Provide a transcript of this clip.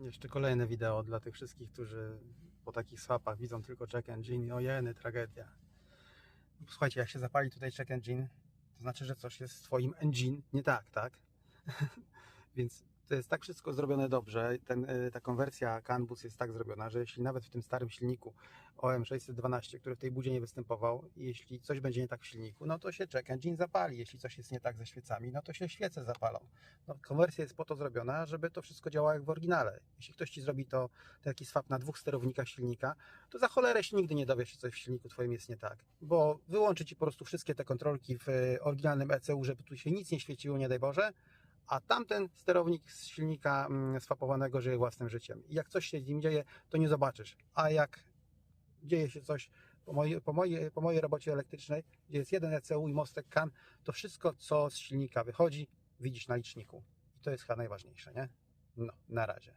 Jeszcze kolejne wideo dla tych wszystkich, którzy po takich swapach widzą tylko check engine. Ojeny, tragedia. Słuchajcie, jak się zapali tutaj check engine, to znaczy, że coś jest z twoim engine nie tak, tak? Więc to jest tak wszystko zrobione dobrze. Ten, y, ta konwersja CAN bus jest tak zrobiona, że jeśli nawet w tym starym silniku OM612, który w tej budzie nie występował, jeśli coś będzie nie tak w silniku, no to się check engine zapali. Jeśli coś jest nie tak ze świecami, no to się świece zapalą. No, konwersja jest po to zrobiona, żeby to wszystko działało jak w oryginale. Jeśli ktoś ci zrobi to taki swap na dwóch sterownikach silnika, to za cholerę się nigdy nie dowiesz, czy coś w silniku twoim jest nie tak. Bo wyłączy ci po prostu wszystkie te kontrolki w y, oryginalnym ECU, żeby tu się nic nie świeciło, nie daj Boże, a tamten sterownik z silnika mm, swapowanego żyje własnym życiem. I jak coś się z nim dzieje, to nie zobaczysz. A jak dzieje się coś po mojej, po mojej, po mojej robocie elektrycznej, gdzie jest jeden ECU i mostek CAN, to wszystko, co z silnika wychodzi, widzisz na liczniku. I to jest chyba najważniejsze, nie? No, na razie.